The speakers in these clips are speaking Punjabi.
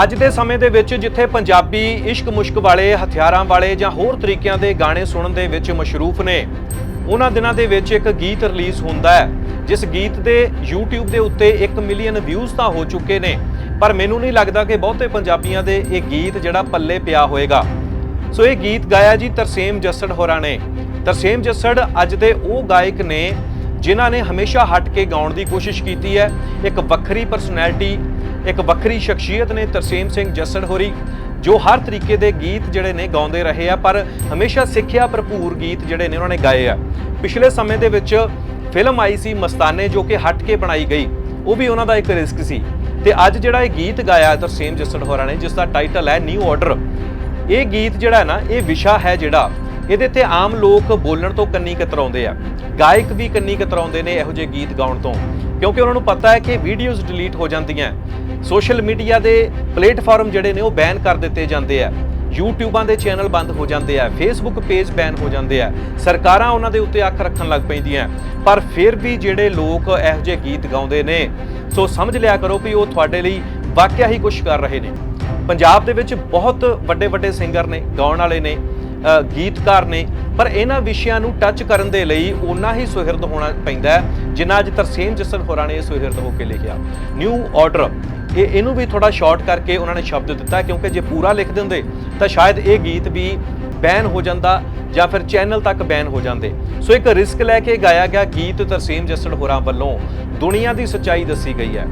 ਅੱਜ ਦੇ ਸਮੇਂ ਦੇ ਵਿੱਚ ਜਿੱਥੇ ਪੰਜਾਬੀ ਇਸ਼ਕ ਮੁਸ਼ਕ ਵਾਲੇ, ਹਥਿਆਰਾਂ ਵਾਲੇ ਜਾਂ ਹੋਰ ਤਰੀਕਿਆਂ ਦੇ ਗਾਣੇ ਸੁਣਨ ਦੇ ਵਿੱਚ ਮਸ਼ਰੂਫ ਨੇ, ਉਹਨਾਂ ਦਿਨਾਂ ਦੇ ਵਿੱਚ ਇੱਕ ਗੀਤ ਰਿਲੀਜ਼ ਹੁੰਦਾ ਹੈ, ਜਿਸ ਗੀਤ ਦੇ YouTube ਦੇ ਉੱਤੇ 1 ਮਿਲੀਅਨ ਵਿਊਜ਼ ਤਾਂ ਹੋ ਚੁੱਕੇ ਨੇ, ਪਰ ਮੈਨੂੰ ਨਹੀਂ ਲੱਗਦਾ ਕਿ ਬਹੁਤੇ ਪੰਜਾਬੀਆਂ ਦੇ ਇਹ ਗੀਤ ਜਿਹੜਾ ਪੱਲੇ ਪਿਆ ਹੋਏਗਾ। ਸੋ ਇਹ ਗੀਤ ਗਾਇਆ ਜੀ ਤਰਸੇਮ ਜੱਸੜ ਹੋਰਾਂ ਨੇ। ਤਰਸੇਮ ਜੱਸੜ ਅੱਜ ਦੇ ਉਹ ਗਾਇਕ ਨੇ, ਜਿਨ੍ਹਾਂ ਨੇ ਹਮੇਸ਼ਾ ਹਟ ਕੇ ਗਾਉਣ ਦੀ ਕੋਸ਼ਿਸ਼ ਕੀਤੀ ਹੈ, ਇੱਕ ਵੱਖਰੀ ਪਰਸਨੈਲਿਟੀ ਇੱਕ ਵੱਖਰੀ ਸ਼ਖਸੀਅਤ ਨੇ ਤਰਸੇਮ ਸਿੰਘ ਜੱਸੜ ਹੋਰੀ, ਜੋ ਹਰ ਤਰੀਕੇ ਦੇ ਗੀਤ ਜਿਹੜੇ ਨੇ ਗਾਉਂਦੇ ਰਹੇ ਆ, ਪਰ ਹਮੇਸ਼ਾ ਸਿੱਖਿਆ ਭਰਪੂਰ ਗੀਤ ਜਿਹੜੇ ਨੇ ਉਹਨਾਂ ਨੇ ਗਾਏ ਆ। ਪਿਛਲੇ ਸਮੇਂ ਦੇ ਵਿੱਚ ਫਿਲਮ ਆਈ ਸੀ ਮਸਤਾਨੇ, ਜੋ ਕਿ ਹਟ ਕੇ ਬਣਾਈ ਗਈ। ਉਹ ਵੀ ਉਹਨਾਂ ਦਾ ਇੱਕ ਰਿਸਕ ਸੀ। ਤੇ ਅੱਜ ਜਿਹੜਾ ਇਹ ਗੀਤ ਗਾਇਆ ਤਰਸੇਮ ਜੱਸੜ ਹੋਰਾਂ ਨੇ, ਜਿਸ ਦਾ ਟਾਈਟਲ ਹੈ ਨਿਊ ਆਰਡਰ ਇਹ ਗੀਤ ਜਿਹੜਾ ਨਾ, ਇਹ ਵਿਸ਼ਾ ਹੈ ਜਿਹੜਾ, ਇਹਦੇ ਤੇ ਆਮ ਲੋਕ ਬੋਲਣ ਤੋਂ ਕੰਨੀ ਕਤਰਾਉਂਦੇ ਆ। ਗਾਇਕ ਵੀ ਕੰਨੀ ਕਤਰਾਉਂਦੇ ਨੇ ਇਹੋ ਜਿਹੇ ਗੀਤ ਗਾਉਣ ਤੋਂ। ਕਿਉਂਕਿ ਉਹਨਾਂ ਨੂੰ ਪਤਾ ਹੈ ਕਿ ਵੀਡੀਓਜ਼ ਡਿਲੀਟ ਹੋ ਜਾਂਦੀਆਂ। ਸੋਸ਼ਲ ਮੀਡੀਆ ਦੇ ਪਲੇਟਫਾਰਮ ਜਿਹੜੇ ਨੇ ਉਹ ਬੈਨ ਕਰ ਦਿੱਤੇ ਜਾਂਦੇ ਆ। ਯੂਟਿਊਬਾਂ ਦੇ ਚੈਨਲ ਬੰਦ ਹੋ ਜਾਂਦੇ ਆ ਫੇਸਬੁੱਕ ਪੇਜ ਬੈਨ ਹੋ ਜਾਂਦੇ ਆ। ਸਰਕਾਰਾਂ ਉਹਨਾਂ ਦੇ ਉੱਤੇ ਅੱਖ ਰੱਖਣ ਲੱਗ ਪੈਂਦੀਆਂ। ਪਰ ਫਿਰ ਵੀ ਜਿਹੜੇ ਲੋਕ ਇਹੋ ਜਿਹੇ ਗੀਤ ਗਾਉਂਦੇ ਨੇ, ਸੋ ਸਮਝ ਲਿਆ ਕਰੋ ਵੀ ਉਹ ਤੁਹਾਡੇ ਲਈ ਵਾਕਿਆ ਹੀ ਕੁਝ ਕਰ ਰਹੇ ਨੇ। ਪੰਜਾਬ ਦੇ ਵਿੱਚ ਬਹੁਤ ਵੱਡੇ ਵੱਡੇ ਸਿੰਗਰ ਨੇ, ਗਾਉਣ ਵਾਲੇ ਨੇ ਗੀਤਕਾਰ ਨੇ, ਪਰ ਇਹਨਾਂ ਵਿਸ਼ਿਆਂ ਨੂੰ ਟੱਚ ਕਰਨ ਦੇ ਲਈ ਉਨਾ ਹੀ ਸੁਹਿਰਦ ਹੋਣਾ ਪੈਂਦਾ ਹੈ ਜਿੰਨਾ ਅੱਜ ਤਰਸੇਮ ਜੱਸੜ ਹੋਰਾਂ ਨੇ ਇਹ ਸੁਹਿਰਦ ਹੋ ਕੇ ਲਿਖਿਆ। ਨਿਊ ਆਰਡਰ ਇਹ ਇਹਨੂੰ ਵੀ ਥੋੜਾ ਸ਼ਾਰਟ ਕਰਕੇ ਉਹਨਾਂ ਨੇ ਸ਼ਬਦ ਦਿੱਤਾ, ਕਿਉਂਕਿ ਜੇ ਪੂਰਾ ਲਿਖ ਦਿੰਦੇ, ਤਾਂ ਸ਼ਾਇਦ ਇਹ ਗੀਤ ਵੀ ਬੈਨ ਹੋ ਜਾਂਦਾ ਜਾਂ ਫਿਰ ਚੈਨਲ ਤੱਕ ਬੈਨ ਹੋ ਜਾਂਦੇ। ਸੋ ਇੱਕ ਰਿਸਕ ਲੈ ਕੇ ਗਾਇਆ ਗਿਆ ਗੀਤ ਤਰਸੇਮ ਜੱਸੜ ਹੋਰਾਂ ਵੱਲੋਂ। ਦੁਨੀਆ ਦੀ ਸੱਚਾਈ ਦੱਸੀ ਗਈ ਹੈ।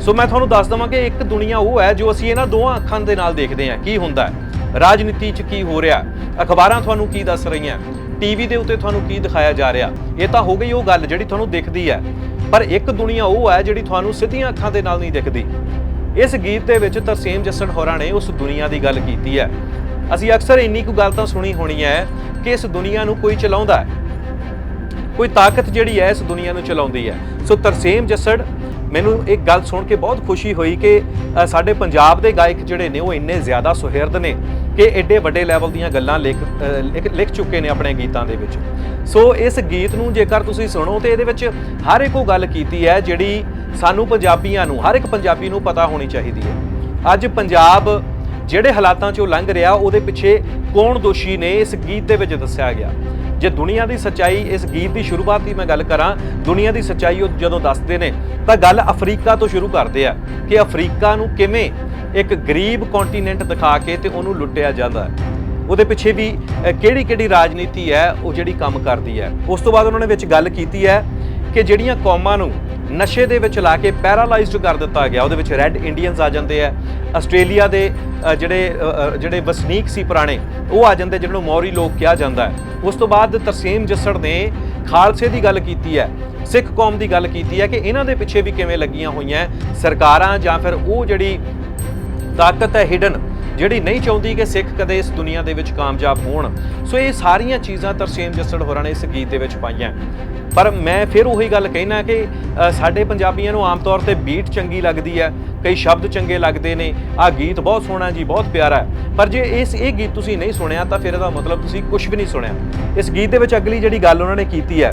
ਸੋ ਮੈਂ ਤੁਹਾਨੂੰ ਦੱਸ ਦਵਾਂ ਕਿ ਇੱਕ ਦੁਨੀਆ ਉਹ ਹੈ ਜੋ ਅਸੀਂ ਇਹਨਾਂ ਦੋਹਾਂ ਅੱਖਾਂ ਦੇ ਨਾਲ ਦੇਖਦੇ ਹਾਂ। ਕੀ ਹੁੰਦਾ ਹੈ? ਰਾਜਨੀਤੀ 'ਚ ਕੀ ਹੋ ਰਿਹਾ ਅਖਬਾਰਾਂ ਤੁਹਾਨੂੰ ਕੀ ਦੱਸ ਰਹੀਆਂ? ਟੀਵੀ ਦੇ ਉੱਤੇ ਤੁਹਾਨੂੰ ਕੀ ਦਿਖਾਇਆ ਜਾ ਰਿਹਾ? ਇਹ ਤਾਂ ਹੋ ਗਈ ਉਹ ਗੱਲ ਜਿਹੜੀ ਤੁਹਾਨੂੰ ਦਿਖਦੀ ਹੈ। ਪਰ ਇੱਕ ਦੁਨੀਆ ਉਹ ਹੈ ਜਿਹੜੀ ਤੁਹਾਨੂੰ ਸਿੱਧੀਆਂ ਅੱਖਾਂ ਦੇ ਨਾਲ ਨਹੀਂ ਦਿਖਦੀ। ਇਸ ਗੀਤ ਦੇ ਵਿੱਚ ਤਰਸੇਮ ਜੱਸੜ ਹੋਰਾਂ ਨੇ ਉਸ ਦੁਨੀਆ ਦੀ ਗੱਲ ਕੀਤੀ ਹੈ। ਅਸੀਂ ਅਕਸਰ ਇੰਨੀ ਕੁ ਗੱਲ ਤਾਂ ਸੁਣੀ ਹੋਣੀ ਹੈ ਕਿ ਇਸ ਦੁਨੀਆ ਨੂੰ ਕੋਈ ਚਲਾਉਂਦਾ ਹੈ। ਕੋਈ ਤਾਕਤ ਜਿਹੜੀ ਹੈ ਇਸ ਦੁਨੀਆ ਨੂੰ ਚਲਾਉਂਦੀ ਹੈ। ਸੋ ਤਰਸੇਮ ਜੱਸੜ ਮੈਨੂੰ ਇੱਕ ਗੱਲ ਸੁਣ ਕੇ ਬਹੁਤ ਖੁਸ਼ੀ ਹੋਈ ਕਿ ਸਾਡੇ ਪੰਜਾਬ ਦੇ ਗਾਇਕ ਜਿਹੜੇ ਨੇ ਉਹ ਇੰਨੇ ਜ਼ਿਆਦਾ ਸੁਹਿਰਦ ਨੇ ਕਿ ਐਡੇ ਵੱਡੇ ਲੈਵਲ ਦੀਆਂ ਗੱਲਾਂ ਲਿਖ ਲਿਖ- ਲਿਖ ਚੁੱਕੇ ਨੇ ਆਪਣੇ ਗੀਤਾਂ ਦੇ ਵਿੱਚ। ਸੋ ਇਸ ਗੀਤ ਨੂੰ ਜੇਕਰ ਤੁਸੀਂ ਸੁਣੋ ਤੇ ਇਹਦੇ ਵਿੱਚ ਹਰ ਇੱਕ ਉਹ ਗੱਲ ਕੀਤੀ ਹੈ ਜਿਹੜੀ ਸਾਨੂੰ ਪੰਜਾਬੀਆਂ ਨੂੰ, ਹਰ ਇੱਕ ਪੰਜਾਬੀ ਨੂੰ ਪਤਾ ਹੋਣੀ ਚਾਹੀਦੀ ਹੈ। ਅੱਜ ਪੰਜਾਬ ਜਿਹੜੇ ਹਾਲਾਤਾਂ 'ਚੋਂ ਲੰਘ ਰਿਹਾ, ਉਹਦੇ ਪਿੱਛੇ ਕੌਣ ਦੋਸ਼ੀ ਨੇ, ਇਸ ਗੀਤ ਦੇ ਵਿੱਚ ਦੱਸਿਆ ਗਿਆ। ਜੇ ਦੁਨੀਆ ਦੀ ਸੱਚਾਈ ਇਸ ਗੀਤ ਦੀ ਸ਼ੁਰੂਆਤ ਦੀ ਮੈਂ ਗੱਲ ਕਰਾਂ, ਦੁਨੀਆ ਦੀ ਸੱਚਾਈ ਉਹ ਜਦੋਂ ਦੱਸਦੇ ਨੇ, ਤਾਂ ਗੱਲ ਅਫਰੀਕਾ ਤੋਂ ਸ਼ੁਰੂ ਕਰਦੇ ਆ ਕਿ ਅਫਰੀਕਾ ਨੂੰ ਕਿਵੇਂ ਇੱਕ ਗਰੀਬ ਕੰਟੀਨੈਂਟ ਦਿਖਾ ਕੇ ਤੇ ਉਹਨੂੰ ਲੁੱਟਿਆ ਜਾਂਦਾ ਹੈ। ਉਹਦੇ ਪਿੱਛੇ ਵੀ ਕਿਹੜੀ ਕਿਹੜੀ ਰਾਜਨੀਤੀ ਹੈ, ਉਹ ਜਿਹੜੀ ਕੰਮ ਕਰਦੀ ਹੈ। ਉਸ ਤੋਂ ਬਾਅਦ ਉਹਨਾਂ ਨੇ ਵਿੱਚ ਗੱਲ ਕੀਤੀ ਹੈ ਕਿ ਜਿਹੜੀਆਂ ਕੌਮਾਂ ਨੂੰ ਨਸ਼ੇ ਦੇ ਵਿੱਚ ਲਾ ਕੇ ਪੈਰਾਲਾਈਜ਼ਡ ਕਰ ਦਿੱਤਾ ਗਿਆ। ਉਹਦੇ ਵਿੱਚ ਰੈੱਡ ਇੰਡੀਅਨਸ ਆ ਜਾਂਦੇ ਆ। ਆਸਟ੍ਰੇਲੀਆ ਦੇ ਜਿਹੜੇ ਜਿਹੜੇ ਵਸਨੀਕ ਸੀ ਪੁਰਾਣੇ, ਉਹ ਆ ਜਾਂਦੇ, ਜਿਹਨਾਂ ਨੂੰ ਮੌਰੀ ਲੋਕ ਕਿਹਾ ਜਾਂਦਾ ਹੈ। ਉਸ ਤੋਂ ਬਾਅਦ ਤਰਸੇਮ ਜੱਸੜ ਨੇ ਖਾਲਸੇ ਦੀ ਗੱਲ ਕੀਤੀ ਹੈ, ਸਿੱਖ ਕੌਮ ਦੀ ਗੱਲ ਕੀਤੀ ਹੈ ਕਿ ਇਹਨਾਂ ਦੇ ਪਿੱਛੇ ਵੀ ਕਿਵੇਂ ਲੱਗੀਆਂ ਹੋਈਆਂ ਸਰਕਾਰਾਂ ਜਾਂ ਫਿਰ ਉਹ ਜਿਹੜੀ ਤਾਕਤ ਹੈ ਹਿਡਨ ਜਿਹੜੀ ਨਹੀਂ ਚਾਹੁੰਦੀ ਕਿ ਸਿੱਖ ਕਦੇ ਇਸ ਦੁਨੀਆ ਦੇ ਵਿੱਚ ਕਾਮਯਾਬ ਹੋਣ। ਸੋ ਇਹ ਸਾਰੀਆਂ ਚੀਜ਼ਾਂ ਤਰਸੇਮ ਜੱਸੜ ਹੋਰਾਂ ਨੇ ਇਸ ਗੀਤ ਦੇ ਵਿੱਚ ਪਾਈਆਂ। ਪਰ ਮੈਂ ਫਿਰ ਉਹੀ ਗੱਲ ਕਹਿਣਾ ਕਿ ਸਾਡੇ ਪੰਜਾਬੀਆਂ ਨੂੰ ਆਮ ਤੌਰ ਤੇ ਬੀਟ ਚੰਗੀ ਲੱਗਦੀ ਹੈ, ਕਈ ਸ਼ਬਦ ਚੰਗੇ ਲੱਗਦੇ ਨੇ, ਆਹ ਗੀਤ ਬਹੁਤ ਸੋਹਣਾ ਜੀ, ਬਹੁਤ ਪਿਆਰਾ ਹੈ। ਪਰ ਜੇ ਇਸ, ਇਹ ਗੀਤ ਤੁਸੀਂ ਨਹੀਂ ਸੁਣਿਆ ਤਾਂ ਫਿਰ ਇਹਦਾ ਮਤਲਬ ਤੁਸੀਂ ਕੁਝ ਵੀ ਨਹੀਂ ਸੁਣਿਆ। ਇਸ ਗੀਤ ਦੇ ਵਿੱਚ ਅਗਲੀ ਜਿਹੜੀ ਗੱਲ ਉਹਨਾਂ ਨੇ ਕੀਤੀ ਹੈ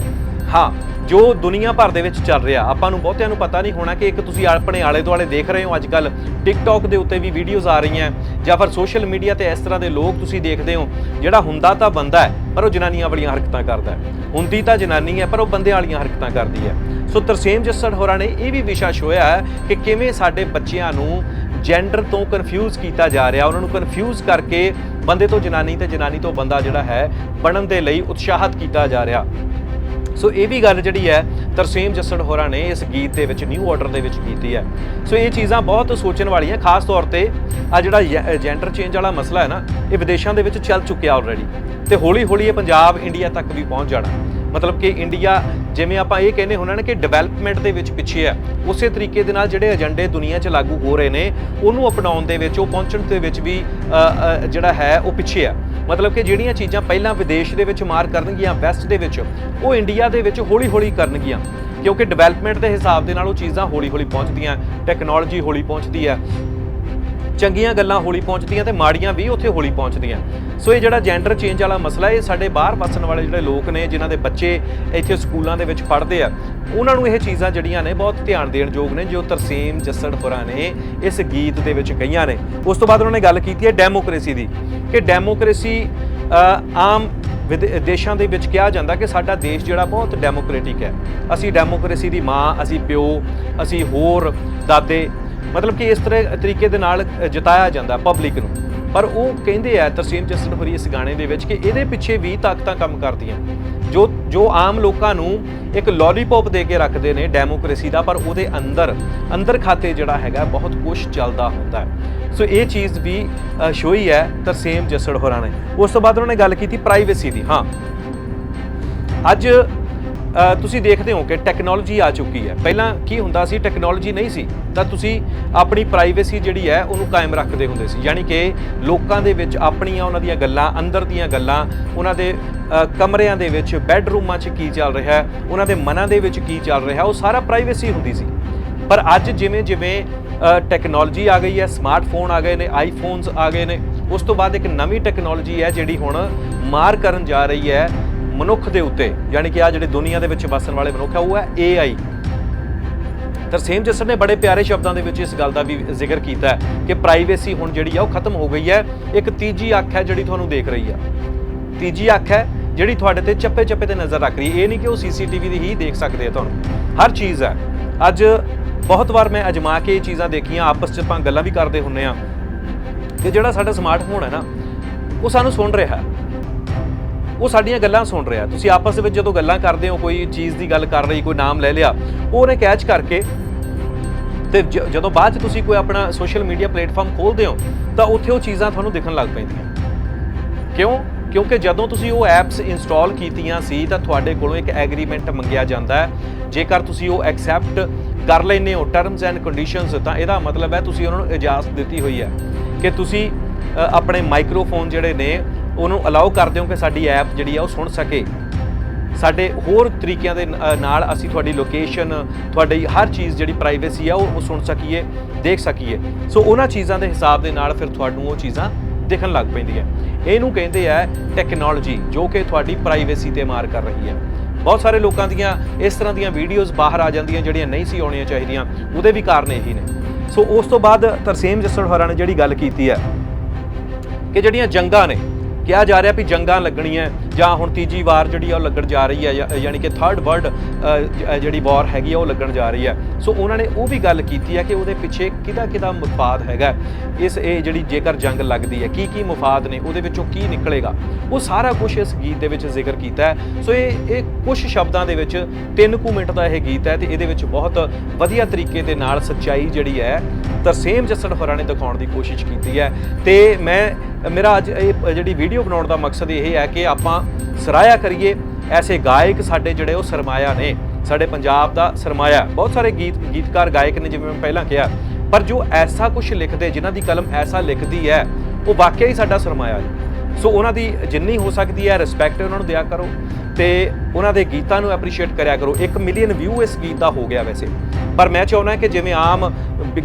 ਹਾਂ, ਜੋ ਦੁਨੀਆ ਭਰ ਦੇ ਵਿੱਚ ਚੱਲ ਰਿਹਾ, ਆਪਾਂ ਨੂੰ ਬਹੁਤਿਆਂ ਨੂੰ ਪਤਾ ਨਹੀਂ ਹੋਣਾ ਕਿ ਇੱਕ ਤੁਸੀਂ ਆਪਣੇ ਆਲੇ ਦੁਆਲੇ ਦੇਖ ਰਹੇ ਹੋ ਅੱਜ ਕੱਲ ਟਿਕਟੌਕ ਦੇ ਉੱਤੇ ਵੀ ਵੀਡੀਓਜ਼ ਆ ਰਹੀਆਂ, ਜਾਂ ਫਿਰ ਸੋਸ਼ਲ ਮੀਡੀਆ ਤੇ ਇਸ ਤਰ੍ਹਾਂ ਦੇ ਲੋਕ ਤੁਸੀਂ ਦੇਖਦੇ ਹੋ, ਜਿਹੜਾ ਹੁੰਦਾ ਤਾਂ ਬੰਦਾ ਹੈ, ਪਰ ਉਹ ਜਨਾਨੀਆਂ ਵਾਲੀਆਂ ਹਰਕਤਾਂ ਕਰਦਾ ਹੈ। ਹੁੰਦੀ ਤਾਂ ਜਨਾਨੀ ਹੈ, ਪਰ ਉਹ ਬੰਦੇ ਵਾਲੀਆਂ ਹਰਕਤਾਂ ਕਰਦੀ ਹੈ। ਸੋ ਤਰਸੇਮ ਜੱਸੜ ਹੋਰਾਂ ਨੇ ਇਹ ਵੀ ਵਿਸ਼ਾ ਛੋਇਆ ਕਿ ਕਿਵੇਂ ਸਾਡੇ ਬੱਚਿਆਂ ਨੂੰ ਜੈਂਡਰ ਤੋਂ ਕਨਫਿਊਜ਼ ਕੀਤਾ ਜਾ ਰਿਹਾ, ਉਹਨਾਂ ਨੂੰ ਕਨਫਿਊਜ਼ ਕਰਕੇ ਬੰਦੇ ਤੋਂ ਜਨਾਨੀ ਤੇ ਜਨਾਨੀ ਤੋਂ ਬੰਦਾ ਜਿਹੜਾ ਹੈ, ਬਣਨ ਦੇ ਲਈ ਉਤਸ਼ਾਹਤ ਕੀਤਾ ਜਾ ਰਿਹਾ। ਸੋ ਇਹ ਵੀ ਗੱਲ ਜਿਹੜੀ ਹੈ ਤਰਸੇਮ ਜੱਸੜ ਹੋਰਾਂ ਨੇ ਇਸ ਗੀਤ ਦੇ ਵਿੱਚ ਨਿਊ ਆਰਡਰ ਦੇ ਵਿੱਚ ਕੀਤੀ ਹੈ। ਸੋ ਇਹ ਚੀਜ਼ਾਂ ਬਹੁਤ ਸੋਚਣ ਵਾਲੀਆਂ, ਖਾਸ ਤੌਰ ਤੇ ਆ ਜਿਹੜਾ ਜੈਂਡਰ ਚੇਂਜ ਵਾਲਾ ਮਸਲਾ ਹੈ ਨਾ, ਇਹ ਵਿਦੇਸ਼ਾਂ ਦੇ ਵਿੱਚ ਚੱਲ ਚੁੱਕਿਆ ਆਲਰੇਡੀ ਤੇ ਹੌਲੀ ਹੌਲੀ ਇਹ ਪੰਜਾਬ ਇੰਡੀਆ ਤੱਕ ਵੀ ਪਹੁੰਚ ਜਾਣਾ। ਮਤਲਬ ਕਿ ਇੰਡੀਆ ਜਿਵੇਂ ਆਪਾਂ ਇਹ ਕਹਿੰਦੇ ਹੁੰਦੇ ਨੇ ਕਿ ਡਿਵੈਲਪਮੈਂਟ ਦੇ ਵਿੱਚ ਪਿੱਛੇ ਹੈ, ਉਸੇ ਤਰੀਕੇ ਦੇ ਨਾਲ ਜਿਹੜੇ ਏਜੰਡੇ ਦੁਨੀਆ 'ਚ ਲਾਗੂ ਹੋ ਰਹੇ ਨੇ, ਉਹਨੂੰ ਅਪਣਾਉਣ ਦੇ ਵਿੱਚ, ਉਹ ਪਹੁੰਚਣ ਦੇ ਵਿੱਚ ਵੀ ਜਿਹੜਾ ਹੈ, ਉਹ ਪਿੱਛੇ ਹੈ। ਮਤਲਬ ਕਿ ਜਿਹੜੀਆਂ ਚੀਜ਼ਾਂ ਪਹਿਲਾਂ ਵਿਦੇਸ਼ ਦੇ ਵਿੱਚ ਮਾਰ ਕਰਨਗੀਆਂ, ਵੈਸਟ ਦੇ ਵਿੱਚ, ਉਹ ਇੰਡੀਆ ਦੇ ਵਿੱਚ ਹੌਲੀ-ਹੌਲੀ ਕਰਨਗੀਆਂ। ਕਿਉਂਕਿ ਡਿਵੈਲਪਮੈਂਟ ਦੇ ਹਿਸਾਬ ਦੇ ਨਾਲ ਉਹ ਚੀਜ਼ਾਂ ਹੌਲੀ-ਹੌਲੀ ਪਹੁੰਚਦੀਆਂ ਟੈਕਨੋਲੋਜੀ ਹੌਲੀ ਪਹੁੰਚਦੀ ਹੈ। ਚੰਗੀਆਂ ਗੱਲਾਂ ਹੌਲੀ ਪਹੁੰਚਦੀਆਂ ਤੇ ਮਾੜੀਆਂ ਵੀ ਉੱਥੇ ਹੌਲੀ ਪਹੁੰਚਦੀਆਂ। ਸੋ ਇਹ ਜਿਹੜਾ ਜੈਂਡਰ ਚੇਂਜ ਵਾਲਾ ਮਸਲਾ, ਇਹ ਸਾਡੇ ਬਾਹਰ ਵਸਣ ਵਾਲੇ ਜਿਹੜੇ ਲੋਕ ਨੇ, ਜਿਨ੍ਹਾਂ ਦੇ ਬੱਚੇ ਇੱਥੇ ਸਕੂਲਾਂ ਦੇ ਵਿੱਚ ਪੜ੍ਹਦੇ ਆ, ਉਹਨਾਂ ਨੂੰ ਇਹ ਚੀਜ਼ਾਂ ਜਿਹੜੀਆਂ ਨੇ ਬਹੁਤ ਧਿਆਨ ਦੇਣ ਯੋਗ ਨੇ, ਜੋ ਤਰਸੀਮ ਜੱਸੜ ਹੋਰਾਂ ਨੇ ਇਸ ਗੀਤ ਦੇ ਵਿੱਚ ਕਹੀਆਂ ਨੇ। ਉਸ ਤੋਂ ਬਾਅਦ ਉਹਨਾਂ ਨੇ ਗੱਲ ਕੀਤੀ ਹੈ ਡੈਮੋਕ੍ਰੇਸੀ ਦੀ, ਕਿ ਡੈਮੋਕ੍ਰੇਸੀ ਆਮ ਵਿਦੇ- ਦੇਸ਼ਾਂ ਦੇ ਵਿੱਚ ਕਿਹਾ ਜਾਂਦਾ ਕਿ ਸਾਡਾ ਦੇਸ਼ ਜਿਹੜਾ ਬਹੁਤ ਡੈਮੋਕ੍ਰੈਟਿਕ ਹੈ। ਅਸੀਂ ਡੈਮੋਕ੍ਰੇਸੀ ਦੀ ਮਾਂ, ਅਸੀਂ ਪਿਓ, ਅਸੀਂ ਹੋਰ ਦਾਦੇ ਮਤਲਬ ਕਿ ਇਸ ਤਰ੍ਹਾਂ ਤਰੀਕੇ ਦੇ ਨਾਲ ਜਿਤਾਇਆ ਜਾਂਦਾ ਪਬਲਿਕ ਨੂੰ। ਪਰ ਉਹ ਕਹਿੰਦੇ ਆ, ਤਰਸੀਮ ਜਸਨ ਹੋਰੀ ਇਸ ਗਾਣੇ ਦੇ ਵਿੱਚ ਕਿ ਇਹਦੇ ਪਿੱਛੇ ਵੀ ਤਾਕਤਾਂ ਕੰਮ ਕਰਦੀਆਂ। ਜੋ ਜੋ ਆਮ ਲੋਕਾਂ ਨੂੰ ਇੱਕ ਲੋਲੀਪੌਪ ਦੇ ਕੇ ਰੱਖਦੇ ਨੇ ਡੈਮੋਕ੍ਰੇਸੀ ਦਾ, ਪਰ ਉਹਦੇ ਅੰਦਰ ਅੰਦਰ ਖਾਤੇ ਜਿਹੜਾ ਹੈਗਾ, ਬਹੁਤ ਕੁਝ ਚੱਲਦਾ ਹੁੰਦਾ ਹੈ। ਸੋ ਇਹ ਚੀਜ਼ ਵੀ ਸ਼ੋਈ ਹੈ ਤਰਸੇਮ ਜਸੜ ਹੋਰਾਂ ਨੇ। ਉਸ ਤੋਂ ਬਾਅਦ ਉਹਨਾਂ ਨੇ ਗੱਲ ਕੀਤੀ ਪ੍ਰਾਈਵੇਸੀ ਦੀ। ਹਾਂ। ਅੱਜ ਤੁਸੀਂ ਦੇਖਦੇ ਹੋ ਕਿ ਟੈਕਨੋਲੋਜੀ ਆ ਚੁੱਕੀ ਹੈ। ਪਹਿਲਾਂ ਕੀ ਹੁੰਦਾ ਸੀ ਟੈਕਨੋਲੋਜੀ ਨਹੀਂ ਸੀ, ਤਾਂ ਤੁਸੀਂ ਆਪਣੀ ਪ੍ਰਾਈਵੇਸੀ ਜਿਹੜੀ ਹੈ, ਉਹਨੂੰ ਕਾਇਮ ਰੱਖਦੇ ਹੁੰਦੇ ਸੀ। ਯਾਨੀ ਕਿ ਲੋਕਾਂ ਦੇ ਵਿੱਚ ਆਪਣੀਆਂ ਉਹਨਾਂ ਦੀਆਂ ਗੱਲਾਂ, ਅੰਦਰ ਦੀਆਂ ਗੱਲਾਂ, ਉਹਨਾਂ ਦੇ ਕਮਰਿਆਂ ਦੇ ਵਿੱਚ ਬੈੱਡਰੂਮਾਂ 'ਚ ਕੀ ਚੱਲ ਰਿਹਾ ਹੈ, ਉਹਨਾਂ ਦੇ ਮਨਾਂ ਦੇ ਵਿੱਚ ਕੀ ਚੱਲ ਰਿਹਾ ਉਹ ਸਾਰਾ ਪ੍ਰਾਈਵੇਸੀ ਹੁੰਦੀ ਸੀ। ਪਰ ਅੱਜ ਜਿਵੇਂ ਜਿਵੇਂ ਟੈਕਨੋਲੋਜੀ ਆ ਗਈ ਹੈ ਸਮਾਰਟਫੋਨ ਆ ਗਏ ਨੇ ਆਈਫੋਨਸ ਆ ਗਏ ਨੇ, ਉਸ ਤੋਂ ਬਾਅਦ ਇੱਕ ਨਵੀਂ ਟੈਕਨੋਲੋਜੀ ਹੈ ਜਿਹੜੀ ਹੁਣ ਮਾਰ ਕਰਨ ਜਾ ਰਹੀ ਹੈ। ਮਨੁੱਖ ਦੇ ਉੱਤੇ, ਯਾਨੀ ਕਿ ਆ ਜਿਹੜੇ ਦੁਨੀਆ ਦੇ ਵਿੱਚ ਵਸਣ ਵਾਲੇ ਮਨੁੱਖ ਆ, ਉਹ ਹੈ AI ਤਰਸੇਮ ਜੱਸਰ ਨੇ ਬੜੇ ਪਿਆਰੇ ਸ਼ਬਦਾਂ ਦੇ ਵਿੱਚ ਇਸ ਗੱਲ ਦਾ ਵੀ ਜ਼ਿਕਰ ਕੀਤਾ ਹੈ ਕਿ ਪ੍ਰਾਈਵੇਸੀ ਹੁਣ ਜਿਹੜੀ ਆ, ਉਹ ਖਤਮ ਹੋ ਗਈ ਹੈ। ਇੱਕ ਤੀਜੀ ਅੱਖ ਹੈ ਜਿਹੜੀ ਤੁਹਾਨੂੰ ਦੇਖ ਰਹੀ ਆ। ਤੀਜੀ ਅੱਖ ਹੈ ਜਿਹੜੀ ਤੁਹਾਡੇ ਤੇ ਚੱਪੇ ਚੱਪੇ ਤੇ ਨਜ਼ਰ ਰੱਖ ਰਹੀ ਹੈ। ਇਹ ਨਹੀਂ ਕਿ ਉਹ ਸੀਸੀਟੀਵੀ ਦੀ ਹੀ ਦੇਖ ਸਕਦੇ ਆ ਤੁਹਾਨੂੰ। ਹਰ ਚੀਜ਼ ਹੈ। ਅੱਜ ਬਹੁਤ ਵਾਰ ਮੈਂ ਅਜਮਾ ਕੇ ਇਹ ਚੀਜ਼ਾਂ ਦੇਖੀਆਂ, ਆਪਸ 'ਚ ਆਪਾਂ ਗੱਲਾਂ ਵੀ ਕਰਦੇ ਹੁੰਨੇ ਆ। ਕਿ ਜਿਹੜਾ ਸਾਡਾ ਸਮਾਰਟਫੋਨ ਹੈ ਨਾ, ਉਹ ਸਾਨੂੰ ਸੁਣ ਰਿਹਾ ਹੈ। ਉਹ ਸਾਡੀਆਂ ਗੱਲਾਂ ਸੁਣ ਰਿਹਾ ਤੁਸੀਂ ਆਪਸ ਦੇ ਵਿੱਚ ਜਦੋਂ ਗੱਲਾਂ ਕਰਦੇ ਹੋ, ਕੋਈ ਚੀਜ਼ ਦੀ ਗੱਲ ਕਰ ਰਹੀ, ਕੋਈ ਨਾਮ ਲੈ ਲਿਆ, ਉਹ ਉਹਨੇ ਕੈਚ ਕਰਕੇ ਤੇ ਜਦੋਂ ਬਾਅਦ ਚ ਤੁਸੀਂ ਕੋਈ ਆਪਣਾ ਸੋਸ਼ਲ ਮੀਡੀਆ ਪਲੇਟਫਾਰਮ ਖੋਲਦੇ ਹੋ, ਤਾਂ ਉੱਥੇ ਉਹ ਚੀਜ਼ਾਂ ਤੁਹਾਨੂੰ ਦਿਖਣ ਲੱਗ ਪੈਂਦੀਆਂ। ਕਿਉਂ? ਕਿਉਂਕਿ ਜਦੋਂ ਤੁਸੀਂ ਉਹ ਐਪਸ ਇੰਸਟਾਲ ਕੀਤੀਆਂ ਸੀ, ਤਾਂ ਤੁਹਾਡੇ ਕੋਲੋਂ ਇੱਕ ਐਗਰੀਮੈਂਟ ਮੰਗਿਆ ਜਾਂਦਾ ਹੈ। ਜੇਕਰ ਤੁਸੀਂ ਉਹ ਐਕਸੈਪਟ ਕਰ ਲੈਂਦੇ ਹੋ ਟਰਮਸ ਐਂਡ ਕੰਡੀਸ਼ਨਸ ਤਾਂ ਇਹਦਾ ਮਤਲਬ ਹੈ ਤੁਸੀਂ ਉਹਨਾਂ ਨੂੰ ਇਜਾਜ਼ਤ ਦਿੱਤੀ ਹੋਈ ਹੈ ਕਿ ਤੁਸੀਂ ਆਪਣੇ ਮਾਈਕਰੋਫੋਨ ਜਿਹੜੇ ਨੇ ਉਹਨੂੰ ਅਲਾਉ ਕਰਦੇ ਹੋ ਕਿ ਸਾਡੀ ਐਪ ਜਿਹੜੀ ਆ ਉਹ ਸੁਣ ਸਕੇ। ਸਾਡੇ ਹੋਰ ਤਰੀਕਿਆਂ ਦੇ ਨਾਲ ਅਸੀਂ ਤੁਹਾਡੀ ਲੋਕੇਸ਼ਨ ਤੁਹਾਡੀ ਹਰ ਚੀਜ਼ ਜਿਹੜੀ ਪ੍ਰਾਈਵੇਸੀ ਆ ਉਹ ਸੁਣ ਸਕੀਏ, ਦੇਖ ਸਕੀਏ। ਸੋ ਉਹਨਾਂ ਚੀਜ਼ਾਂ ਦੇ ਹਿਸਾਬ ਦੇ ਨਾਲ ਫਿਰ ਤੁਹਾਨੂੰ ਉਹ ਚੀਜ਼ਾਂ ਦਿਖਣ ਲੱਗ ਪੈਂਦੀਆਂ। ਇਹਨੂੰ ਕਹਿੰਦੇ ਆ ਟੈਕਨੋਲੋਜੀ ਜੋ ਕਿ ਤੁਹਾਡੀ ਪ੍ਰਾਈਵੇਸੀ ਤੇ ਮਾਰ ਕਰ ਰਹੀ ਹੈ। ਬਹੁਤ ਸਾਰੇ ਲੋਕਾਂ ਦੀਆਂ ਇਸ ਤਰ੍ਹਾਂ ਦੀਆਂ ਵੀਡੀਓਜ਼ ਬਾਹਰ ਆ ਜਾਂਦੀਆਂ ਜਿਹੜੀਆਂ ਨਹੀਂ ਸੀ ਆਉਣੀਆਂ ਚਾਹੀਦੀਆਂ, ਉਹਦੇ ਵੀ ਕਾਰਨ ਇਹੀ ਨੇ। ਸੋ ਉਸ ਤੋਂ ਬਾਅਦ ਤਰਸੇਮ ਜੱਸੜ ਹੋਰਾਂ ਨੇ ਜਿਹੜੀ ਗੱਲ ਕੀਤੀ ਹੈ ਕਿ ਜਿਹੜੀਆਂ ਜੰਗਾਂ ਨੇ ਕਿਹਾ ਜਾ ਰਿਹਾ ਵੀ ਜੰਗਾਂ ਲੱਗਣੀਆਂ ਜਾਂ ਹੁਣ ਤੀਜੀ ਵਾਰ ਜਿਹੜੀ ਆ ਉਹ ਲੱਗਣ ਜਾ ਰਹੀ ਹੈ ਯਾ- ਯਾਨੀ ਕਿ ਥਰਡ ਵਰਲਡ ਜਿਹੜੀ ਵਾਰ ਹੈਗੀ ਆ, ਉਹ ਲੱਗਣ ਜਾ ਰਹੀ ਹੈ। ਸੋ ਉਹਨਾਂ ਨੇ ਉਹ ਵੀ ਗੱਲ ਕੀਤੀ ਹੈ ਕਿ ਉਹਦੇ ਪਿੱਛੇ ਕਿਹਦਾ ਕਿਹਦਾ ਮਫਾਦ ਹੈਗਾ ਇਸ ਇਹ ਜਿਹੜੀ ਜੇਕਰ ਜੰਗ ਲੱਗਦੀ ਹੈ, ਕੀ ਕੀ ਮਫਾਦ ਨੇ, ਉਹਦੇ ਵਿੱਚੋਂ ਕੀ ਨਿਕਲੇਗਾ? ਉਹ ਸਾਰਾ ਕੁਝ ਇਸ ਗੀਤ ਦੇ ਵਿੱਚ ਜ਼ਿਕਰ ਕੀਤਾ ਹੈ। ਸੋ ਇਹ ਇਹ ਕੁਝ ਸ਼ਬਦਾਂ ਦੇ ਵਿੱਚ 3 ਕੁ ਮਿੰਟ ਦਾ ਇਹ ਗੀਤ ਹੈ ਤੇ ਇਹਦੇ ਵਿੱਚ ਬਹੁਤ ਵਧੀਆ ਤਰੀਕੇ ਦੇ ਨਾਲ ਸੱਚਾਈ ਜਿਹੜੀ ਹੈ, ਤਰਸੇਮ ਜੱਸੜ ਹੋਰਾਂ ਨੇ ਦਿਖਾਉਣ ਦੀ ਕੋਸ਼ਿਸ਼ ਕੀਤੀ ਹੈ। ਤੇ ਮੈਂ ਮੇਰਾ ਅੱਜ ਇਹ ਜਿਹੜੀ ਵੀਡੀਓ ਬਣਾਉਣ ਦਾ ਮਕਸਦ ਇਹ ਹੈ ਕਿ ਆਪਾਂ ਸਰਾਇਆ ਕਰੀਏ, ਐਸੇ ਗਾਇਕ ਸਾਡੇ ਜਿਹੜੇ ਉਹ ਸਰਮਾਇਆ ਨੇ, ਸਾਡੇ ਪੰਜਾਬ ਦਾ ਸਰਮਾਇਆ। ਬਹੁਤ ਸਾਰੇ ਗੀਤ, ਗੀਤਕਾਰ, ਗਾਇਕ ਨੇ ਜਿਵੇਂ ਮੈਂ ਪਹਿਲਾਂ ਕਿਹਾ, ਪਰ ਜੋ ਐਸਾ ਕੁਝ ਲਿਖਦੇ, ਜਿਨ੍ਹਾਂ ਦੀ ਕਲਮ ਐਸਾ ਲਿਖਦੀ ਹੈ, ਉਹ ਵਾਕਿਆ ਹੀ ਸਾਡਾ ਸਰਮਾਇਆ ਹੈ। ਸੋ ਉਹਨਾਂ ਦੀ ਜਿੰਨੀ ਹੋ ਸਕਦੀ ਹੈ ਰਿਸਪੈਕਟ ਉਹਨਾਂ ਨੂੰ ਦਿਆ ਕਰੋ ਤੇ ਉਹਨਾਂ ਦੇ ਗੀਤਾਂ ਨੂੰ ਐਪਰੀਸ਼ੀਏਟ ਕਰਿਆ ਕਰੋ। 1 ਮਿਲੀਅਨ ਵਿਊ ਇਸ ਗੀਤ ਦਾ ਹੋ ਗਿਆ ਵੈਸੇ। ਪਰ ਮੈਂ ਚਾਹੁੰਦਾ ਕਿ ਜਿਵੇਂ ਆਮ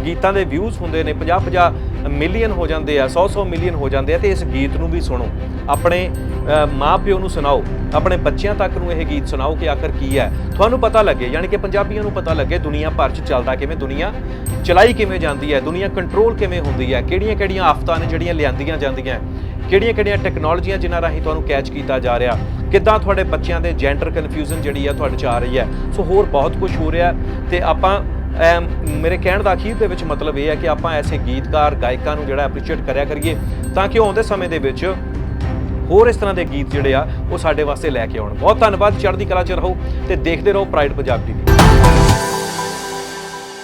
ਗੀਤਾਂ ਦੇ ਵਿਊਜ਼ ਹੁੰਦੇ ਨੇ 50 50 ਮਿਲੀਅਨ ਹੋ ਜਾਂਦੇ ਆ 100 100 ਮਿਲੀਅਨ ਹੋ ਜਾਂਦੇ ਆ ਤੇ ਇਸ ਗੀਤ ਨੂੰ ਵੀ ਸੁਣੋ। ਆਪਣੇ ਅ, ਮਾਂ-ਪਿਓ ਨੂੰ ਸੁਣਾਓ। ਆਪਣੇ ਬੱਚਿਆਂ ਤੱਕ ਨੂੰ ਇਹ ਗੀਤ ਸੁਣਾਓ ਕਿ ਆਖਰ ਕੀ ਹੈ। ਤੁਹਾਨੂੰ ਪਤਾ ਲੱਗੇ ਯਾਨੀ ਕਿ ਪੰਜਾਬੀਆਂ ਨੂੰ ਪਤਾ ਲੱਗੇ ਦੁਨੀਆ ਭਰ 'ਚ ਚੱਲਦਾ ਕਿਵੇਂ ਦੁਨੀਆ ਚਲਾਈ ਕਿਵੇਂ ਜਾਂਦੀ ਹੈ ਦੁਨੀਆ ਕੰਟਰੋਲ ਕਿਵੇਂ ਹੁੰਦੀ ਹੈ ਕਿਹੜੀਆਂ-ਕਿਹੜੀਆਂ ਆਫਤਾਂ ਨੇ ਜਿਹੜੀਆਂ ਲਿਆਂਦੀਆਂ ਜਾਂਦੀਆਂ ਕਿਹੜੀਆਂ-ਕਿਹੜੀਆਂ ਟੈਕਨੋਲੋਜੀਆਂ ਜਿਨ੍ਹਾਂ ਰਾਹੀਂ ਤੁਹਾਨੂੰ ਕੈਚ ਕੀਤਾ ਜਾ ਰਿਹਾ ਕਿੱਦਾਂ ਤੁਹਾਡੇ ਬੱਚਿਆਂ ਦੇ ਜੈਂਡਰ ਕਨਫਿਊਜ਼ਨ ਜਿਹੜੀ ਆ ਤੁਹਾਡੇ 'ਚ ਆ ਰਹੀ ਹੈ। ਸੋ ਹੋਰ ਬਹੁਤ ਕੁਝ ਹੋ ਰਿਹਾ ਤੇ ਆਪਾਂ ਮੇਰੇ ਕਹਿਣ ਦਾ ਅਖੀਰ ਦੇ ਵਿੱਚ ਮਤਲਬ ਇਹ ਹੈ ਕਿ ਆਪਾਂ ਐਸੇ ਗੀਤਕਾਰ, ਗਾਇਕਾਂ ਨੂੰ ਜਿਹੜਾ ਐਪਰੀਸ਼ੀਏਟ ਕਰਿਆ ਕਰੀਏ, ਤਾਂ ਕਿ ਆਉਂਦੇ ਸਮੇਂ ਦੇ ਵਿੱਚ ਹੋਰ ਇਸ ਤਰ੍ਹਾਂ ਦੇ ਗੀਤ ਜਿਹੜੇ ਆ, ਉਹ ਸਾਡੇ ਵਾਸਤੇ ਲੈ ਕੇ ਆਉਣ। ਬਹੁਤ ਧੰਨਵਾਦ, ਚੜ੍ਹਦੀ ਕਲਾ 'ਚ ਰਹੋ ਤੇ ਦੇਖਦੇ ਰਹੋ ਪ੍ਰਾਈਡ ਪੰਜਾਬੀ ਦੀ